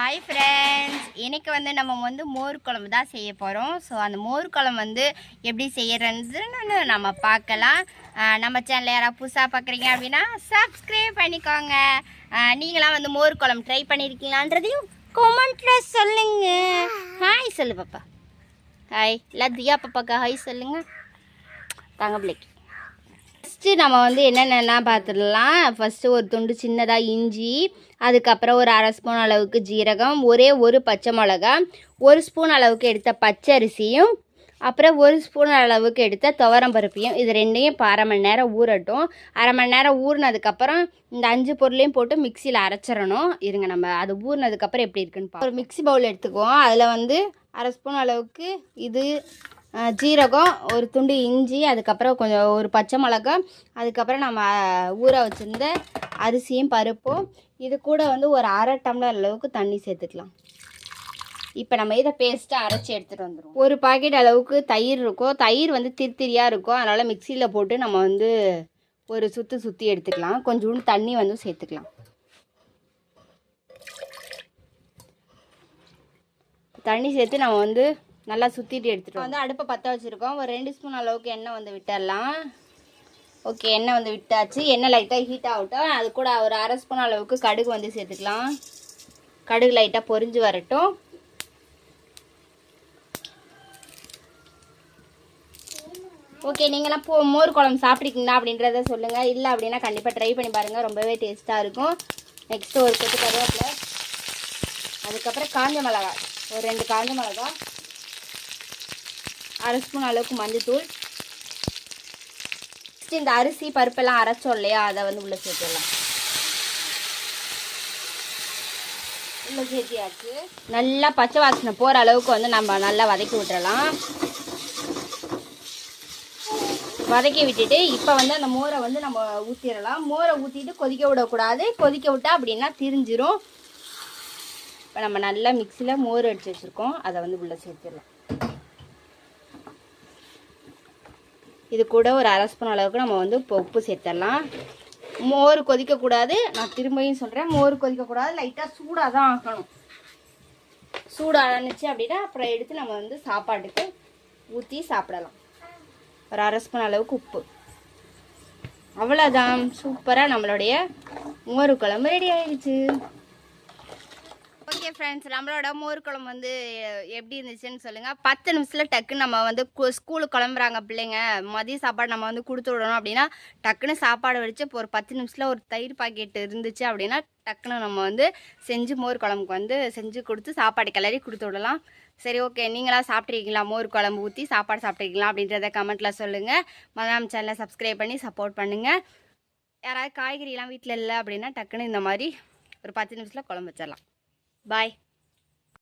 Hi friends இன்றைக்கி வந்து நம்ம வந்து மோர் குழம்பு தான் செய்ய போகிறோம் ஸோ அந்த மோர் குழம்பு வந்து எப்படி செய்யறதுன்னு நம்ம பார்க்கலாம். நம்ம சேனல் யாராவது புதுசாக பார்க்குறீங்க அப்படின்னா சப்ஸ்கிரைப் பண்ணிக்கோங்க. நீங்களாம் வந்து மோர் குழம்பு ட்ரை பண்ணியிருக்கீங்களான்றதையும் கமெண்ட்டில் சொல்லுங்க. ஹாய் சொல்லு பாப்பா. ஹாய் லத்தியா பாப்பாக்கா ஹாய் சொல்லுங்கள் தங்க பிள்ளைக்கு. ஃபஸ்ட்டு நம்ம வந்து என்னென்னா பார்த்துடலாம்? ஃபஸ்ட்டு ஒரு துண்டு சின்னதாக இஞ்சி அதுக்கப்புறம் ஒரு அரை ஸ்பூன் அளவுக்கு ஜீரகம் ஒரே ஒரு பச்சை மிளகா ஒரு ஸ்பூன் அளவுக்கு எடுத்த பச்சரிசியும் அப்புறம் ஒரு ஸ்பூன் அளவுக்கு எடுத்த துவரம் பருப்பையும் இது ரெண்டையும் இப்போ அரை மணி நேரம் ஊறட்டும். அரை மணி நேரம் ஊறினதுக்கப்புறம் இந்த அஞ்சு பொருளையும் போட்டு மிக்சியில் அரைச்சிடணும். இருங்க நம்ம அது ஊறினதுக்கப்புறம் எப்படி இருக்குன்னு ஒரு மிக்சி பவுல் எடுத்துக்குவோம். அதில் வந்து அரை ஸ்பூன் அளவுக்கு இது ஜீரகம் ஒரு துண்டு இஞ்சி அதுக்கப்புறம் கொஞ்சம் ஒரு பச்சை மிளகா அதுக்கப்புறம் நம்ம ஊற வச்சுருந்த அரிசியும் பருப்பும் இது கூட வந்து ஒரு அரை டம்ளர் அளவுக்கு தண்ணி சேர்த்துக்கலாம். இப்போ நம்ம இதை பேஸ்ட்டாக அரைச்சி எடுத்துகிட்டு வந்துடுவோம் ஒரு பாக்கெட் அளவுக்கு தயிர் இருக்கும் தயிர் வந்து திரித்திரியாக இருக்கும் அதனால் மிக்சியில் போட்டு நம்ம வந்து ஒரு சுற்றி சுற்றி எடுத்துக்கலாம். கொஞ்சோண்டு தண்ணி வந்து சேர்த்துக்கலாம். தண்ணி சேர்த்து நம்ம வந்து நல்லா சுற்றிட்டு எடுத்துகிட்டு வந்து அடுப்பை பற்ற வச்சுருக்கோம். ஒரு ரெண்டு ஸ்பூன் அளவுக்கு எண்ணெய் வந்து விட்டுடலாம் ஓகே எண்ணெய் வந்து விட்டாச்சு. எண்ணெய் லைட்டாக ஹீட் ஆகட்டும் அது கூட ஒரு அரை ஸ்பூன் அளவுக்கு கடுகு வந்து சேர்த்துக்கலாம். கடுகு லைட்டாக பொரிஞ்சு வரட்டும். ஓகே நீங்களாம் போ மோர் குழம்பு சாப்பிட்ருக்கீங்களா அப்படின்றத சொல்லுங்கள் இல்லை அப்படின்னா கண்டிப்பாக ட்ரை பண்ணி பாருங்கள் ரொம்பவே டேஸ்ட்டாக இருக்கும். நெக்ஸ்ட்டு ஒரு கொத்து கருவேப்பிலை. அதுக்கப்புறம் காஞ்ச மிளகா. ஒரு ரெண்டு காஞ்ச மிளகா. அரை ஸ்பூன் அளவுக்கு மஞ்சத்தூள். நெக்ஸ்ட் இந்த அரிசி பருப்பெல்லாம் அரைச்சோம் இல்லையா? அதை வந்து உள்ளே சேர்த்துடலாம். உள்ளே சேர்த்தியாச்சு. நல்லா பச்சை வாசனை போகிற அளவுக்கு வந்து நம்ம நல்லா வதக்கி விட்டுறலாம். வதக்கி விட்டுட்டு இப்போ வந்து அந்த மோரை வந்து நம்ம ஊற்றிடலாம் மோரை ஊற்றிட்டு கொதிக்க விடக்கூடாது. கொதிக்க விட்டா அப்படின்னா திரிஞ்சிரும். இப்போ நம்ம நல்லா மிக்சியில் மோர் அடித்து வச்சுருக்கோம். அதை வந்து உள்ளே சேர்த்துடலாம். இது கூட ஒரு அரை ஸ்பூன் அளவுக்கு நம்ம வந்து இப்போ உப்பு சேர்த்துடலாம். மோர் கொதிக்கக்கூடாது நான் திரும்பியும் சொல்கிறேன் மோர் கொதிக்கக்கூடாது லைட்டாக சூடாக தான் ஆக்கணும். இருந்துச்சு அப்படின்னா அப்புறம் எடுத்து நம்ம வந்து சாப்பாட்டுக்கு ஊற்றி சாப்பிடலாம். ஒரு அரை ஸ்பூன் அளவுக்கு உப்பு. அவ்வளோதான் சூப்பராக நம்மளுடைய மோர் குழம்பு ரெடி ஆயிடுச்சு. ஃப்ரெண்ட்ஸ் நம்மளோட மோர் குழம்பு வந்து எப்படி இருந்துச்சுன்னு சொல்லுங்கள் பத்து நிமிஷத்தில் டக்குன்னு நம்ம வந்து ஸ்கூலுக்கு கிளம்புறாங்க பிள்ளைங்க. மதிய சாப்பாடு நம்ம வந்து கொடுத்து விடணும் அப்படின்னா டக்குன்னு சாப்பாடு வடித்து இப்போ ஒரு பத்து நிமிஷத்தில் ஒரு தயிர் பாக்கெட் இருந்துச்சு அப்படின்னா டக்குன்னு நம்ம வந்து செஞ்சு மோர் குழம்புக்கு வந்து செஞ்சு கொடுத்து சாப்பாடு கிளறி கொடுத்து விடலாம். சரி ஓகே நீங்களாம் சாப்பிட்ருக்கீங்களா மோர் குழம்பு ஊற்றி சாப்பாடு சாப்பிட்ருக்கீங்களா அப்படின்றத கமெண்ட்டில் சொல்லுங்கள் மதாம் சேனலை சப்ஸ்கிரைப் பண்ணி சப்போர்ட் பண்ணுங்கள் யாராவது காய்கறிலாம் வீட்டில் இல்லை அப்படின்னா டக்குன்னு இந்த மாதிரி ஒரு பத்து நிமிஷத்தில் குழம்பு வச்சிடலாம். Bye.